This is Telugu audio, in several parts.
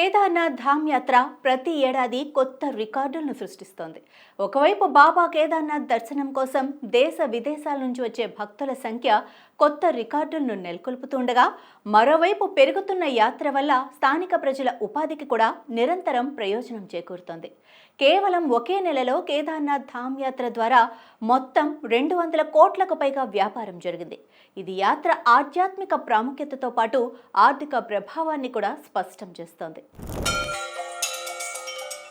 కేదార్నాథ్ ధామ్ యాత్ర ప్రతి ఏడాది కొత్త రికార్డులను సృష్టిస్తోంది. ఒకవైపు బాబా కేదార్నాథ్ దర్శనం కోసం దేశ విదేశాల నుంచి వచ్చే భక్తుల సంఖ్య కొత్త రికార్డులను నెలకొల్పుతుండగా మరోవైపు పెరుగుతున్న యాత్ర వల్ల స్థానిక ప్రజల ఉపాధికి కూడా నిరంతరం ప్రయోజనం చేకూరుతోంది. కేవలం ఒకే నెలలో కేదార్నాథ్ ధామ్ యాత్ర ద్వారా మొత్తం రెండు వందల కోట్లకు పైగా వ్యాపారం జరిగింది. ఇది యాత్ర ఆధ్యాత్మిక ప్రాముఖ్యతతో పాటు ఆర్థిక ప్రభావాన్ని కూడా స్పష్టం చేస్తోంది.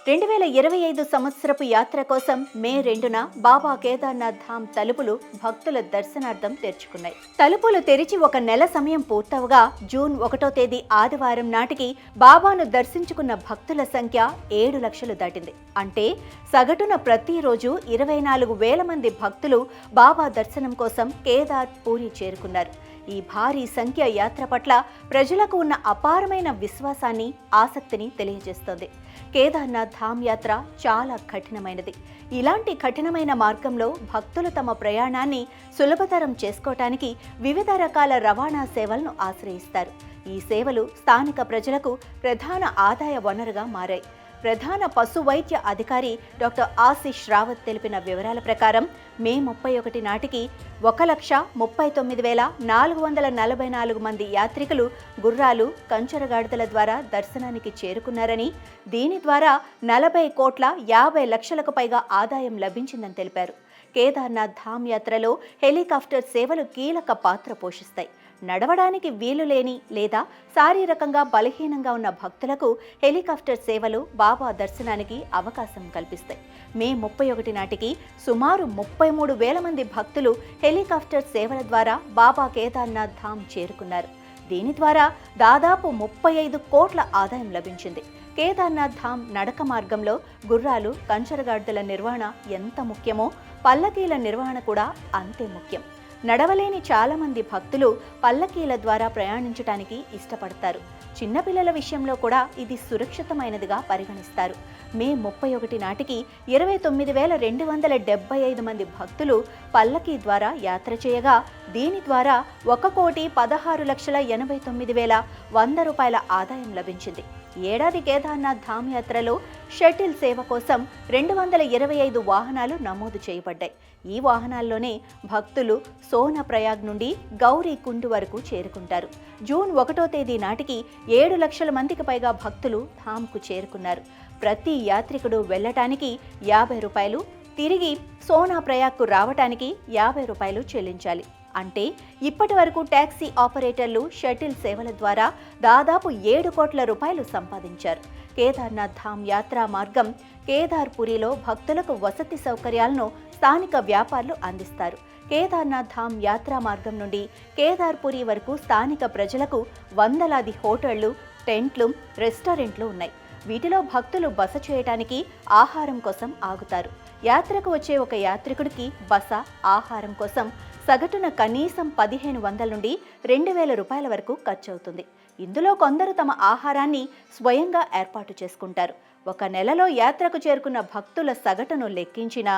రెండు వేల ఇరవై ఐదు సంవత్సరపు యాత్ర కోసం మే రెండున బాబా కేదార్నాథ్ ధామ్ తలుపులు భక్తుల దర్శనార్థం తెరుచుకున్నాయి. తలుపులు తెరిచి ఒక నెల సమయం పూర్తవగా జూన్ ఒకటో తేదీ ఆదివారం నాటికి బాబాను దర్శించుకున్న భక్తుల సంఖ్య ఏడు లక్షలు దాటింది. అంటే సగటున ప్రతిరోజు ఇరవై నాలుగు వేల మంది భక్తులు బాబా దర్శనం కోసం కేదార్ పూరి చేరుకున్నారు. ఈ భారీ సంఖ్య యాత్ర పట్ల ప్రజలకు ఉన్న అపారమైన విశ్వాసాన్ని ఆసక్తిని తెలియజేస్తోంది. కేదార్నాథ్ ధామ్ యాత్ర చాలా కఠినమైనది. ఇలాంటి కఠినమైన మార్గంలో భక్తులు తమ ప్రయాణాన్ని సులభతరం చేసుకోవటానికి వివిధ రకాల రవాణా సేవలను ఆశ్రయిస్తారు. ఈ సేవలు స్థానిక ప్రజలకు ప్రధాన ఆదాయ వనరుగా మారాయి. ప్రధాన పశు వైద్య అధికారి డాక్టర్ ఆశిష్ రావత్ తెలిపిన వివరాల ప్రకారం మే ముప్పై ఒకటి నాటికి ఒక లక్ష ముప్పై తొమ్మిది వేల నాలుగు వందల నలభై నాలుగు మంది యాత్రికులు గుర్రాలు కంచరగాడిదల ద్వారా దర్శనానికి చేరుకున్నారని దీని ద్వారా నలభై కోట్ల యాభై లక్షలకు పైగా ఆదాయం లభించిందని తెలిపారు. కేదార్నాథ్ ధామ్ యాత్రలో హెలికాప్టర్ సేవలు కీలక పాత్ర పోషిస్తాయి. నడవడానికి వీలు లేని లేదా శారీరకంగా బలహీనంగా ఉన్న భక్తులకు హెలికాప్టర్ సేవలు బాబా దర్శనానికి అవకాశం కల్పిస్తాయి. మే ముప్పై ఒకటి నాటికి సుమారు ముప్పై మూడు వేల మంది భక్తులు హెలికాప్టర్ సేవల ద్వారా బాబా కేదార్నాథ్ ధామ్ చేరుకున్నారు. దీని ద్వారా దాదాపు ముప్పై ఐదు కోట్ల ఆదాయం లభించింది. కేదార్నాథ్ ధామ్ నడక మార్గంలో గుర్రాలు కంచరగాడ్దల నిర్వహణ ఎంత ముఖ్యమో పల్లకీల నిర్వహణ కూడా అంతే ముఖ్యం. నడవలేని చాలామంది భక్తులు పల్లకీల ద్వారా ప్రయాణించటానికి ఇష్టపడతారు. చిన్నపిల్లల విషయంలో కూడా ఇది సురక్షితమైనదిగా పరిగణిస్తారు. మే ముప్పై ఒకటి నాటికి ఇరవై తొమ్మిది వేల రెండు వందల డెబ్బై ఐదు మంది భక్తులు పల్లకీ ద్వారా యాత్ర చేయగా దీని ద్వారా ఒక కోటి పదహారు లక్షల ఎనభై తొమ్మిది వేల వంద రూపాయల ఆదాయం లభించింది. ఏడాది కేదార్నాథ్ ధామ్ యాత్రలో షటిల్ సేవ కోసం రెండు వందల ఇరవై ఐదు వాహనాలు నమోదు చేయబడ్డాయి. ఈ వాహనాల్లోనే భక్తులు సోన ప్రయాగ్ నుండి గౌరీ కుండు వరకు చేరుకుంటారు. జూన్ ఒకటో తేదీ నాటికి ఏడు లక్షల మందికి పైగా భక్తులు ధామ్కు చేరుకున్నారు. ప్రతి యాత్రికుడు వెళ్ళటానికి యాభై రూపాయలు తిరిగి సోనా ప్రయాగ్కు రావటానికి యాభై రూపాయలు చెల్లించాలి. అంటే ఇప్పటి వరకు ట్యాక్సీ ఆపరేటర్లు షటిల్ సేవల ద్వారా దాదాపు ఏడు కోట్ల రూపాయలు సంపాదించారు. కేదార్నాథ్ ధామ్ యాత్రా మార్గం కేదార్పురిలో భక్తులకు వసతి సౌకర్యాలను స్థానిక వ్యాపారులు అందిస్తారు. కేదార్నాథ్ ధామ్ యాత్రా మార్గం నుండి కేదార్పురి వరకు స్థానిక ప్రజలకు వందలాది హోటళ్ళు టెంట్లు రెస్టారెంట్లు ఉన్నాయి. వీటిలో భక్తులు బస చేయటానికి ఆహారం కోసం ఆగుతారు. యాత్రకు వచ్చే ఒక యాత్రికుడికి బస ఆహారం కోసం సగటున కనీసం పదిహేను వందల నుండి రెండు వేల రూపాయల వరకు ఖర్చు అవుతుంది ఇందులో కొందరు తమ ఆహారాన్ని స్వయంగా ఏర్పాటు చేసుకుంటారు. ఒక నెలలో యాత్రకు చేరుకున్న భక్తుల సగటును లెక్కించిన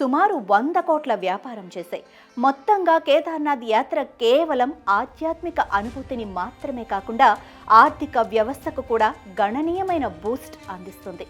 సుమారు వంద కోట్ల వ్యాపారం చేశాయి. మొత్తంగా కేదార్నాథ్ యాత్ర కేవలం ఆధ్యాత్మిక అనుభూతిని మాత్రమే కాకుండా ఆర్థిక వ్యవస్థకు కూడా గణనీయమైన బూస్ట్ అందిస్తుంది.